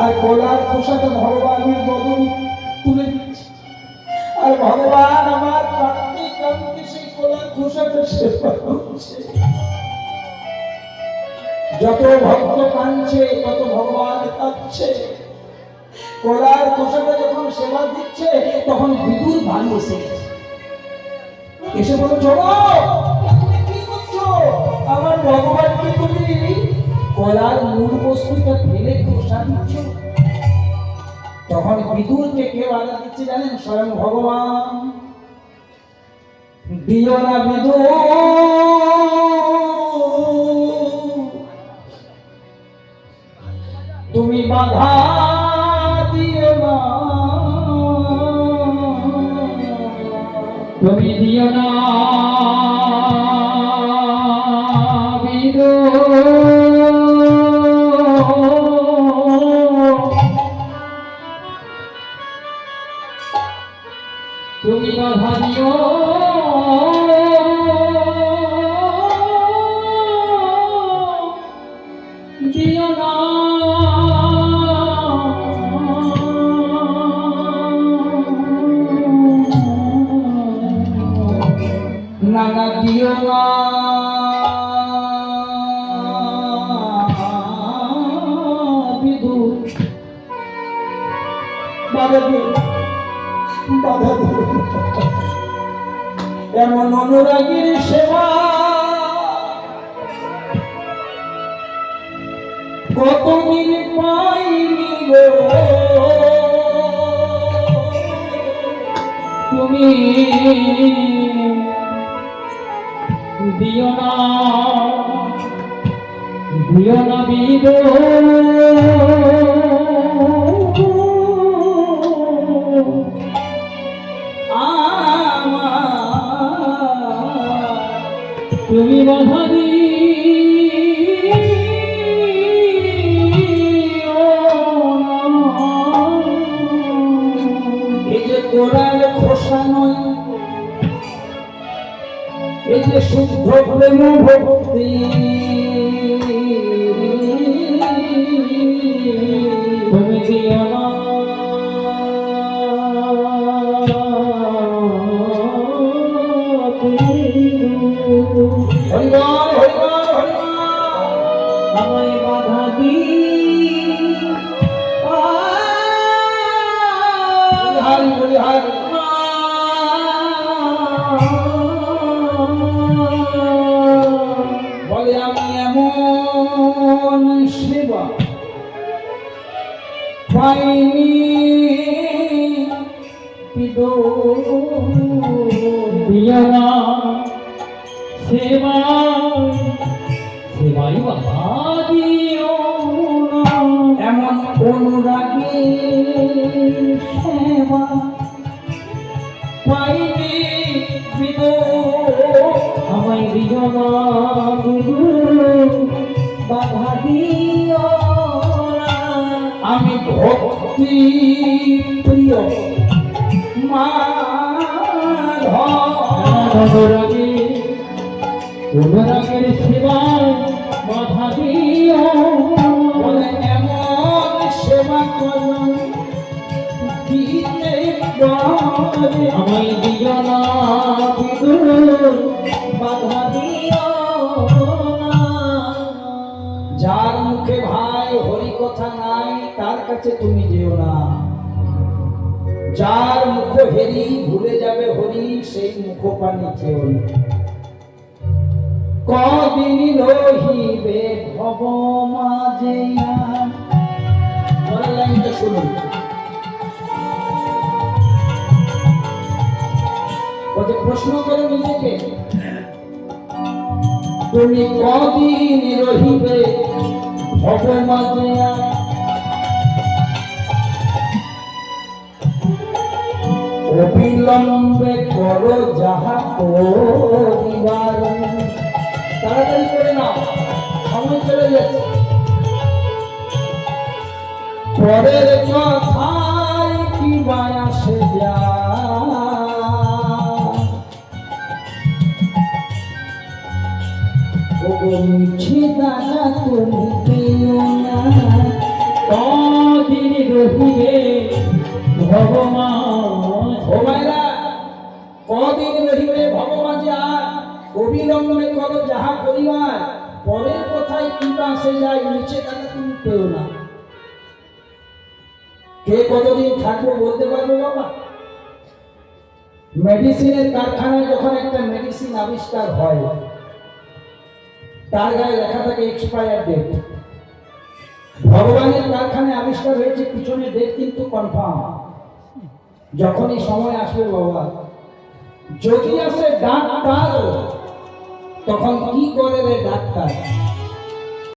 আর গোলার খোসাটা ভগবানের বদলে তুলে দিচ্ছে। আর ভগবান আমার যত ভক্ত কাঁদছে, তত ভগবান কাঁদছে। গোলার খোসাটা যখন সেবা দিচ্ছে, তখন বিদুর বাড়ি এসে গেছে এসে বলো চলো কি করছ? আমার ভগবানকে তুমি কলার মূল বস্তুটা ফেলে খোসা দিচ্ছ তখন বিদুরকে কে বাধা দিচ্ছে জানেন? স্বয়ং ভগবান। দিও না তুমি বাধা দিও না। তুমি দিও না। তুমি বাধা দিও দিও না নানা দিও না। বিদুর। বাধা এমন অনুরাগীর সেবা? কতদিন পাইনি গো? তুমি দিও না দিও না বিদ তুমি দিও এই যে কোরআন খোসা নয় এই যে শুদ্ধ প্রেম ভক্তি হরি বলি হরি বলে আমি এমন সেবা পাইনি সেবা অনুরাগী সেবা পাইনি আমায় দিও না গুরু বাধা দিও আমি ভক্তি প্রিয় মাধব অনুরাগে অনুরাগের সেবায় না না যার মুখে ভাই হরি কথা নাই, তার কাছে তুমি যেও না। যার মুখ হেরি ভুলে যাবে হরি, সেই মুখ পানি না। কদিন রহিবে ভব মাঝে পরের লাইনটা শুনুন। ওকে প্রশ্ন করো নিজেকে। তুমি কদিন রহিবে মাঝে অবিলম্বে করো যাহা করিবার। তাড়াতাড়ি করে নাও, সময় চলে যাচ্ছে। পরের কথায় কি বায়াসে মিছে দাদা তুমি পেও না। কদিন রহিবে ভগবান। ভাইরা কদিন রহিবে ভগবান যা। অবিলম্বনে করো যাহা করিবার। পরের কথায় কি বাসে যায়, মিছে দাদা তুমি পেও না। কে কতদিন থাকব বলতে পারব বাবা? মেডিসিনের কারখানায় যখন একটা মেডিসিন আবিষ্কার হয়, তার গায়ে লেখা থাকে এক্সপায়ার ডেট ভগবানের কারখানায় আবিষ্কার হয়েছে পিছনে ডেট কিন্তু কনফার্ম যখনই সময় আসবে বাবা, যদি আসে ডাক্তার, তখন কি করে রে ডাক্তার?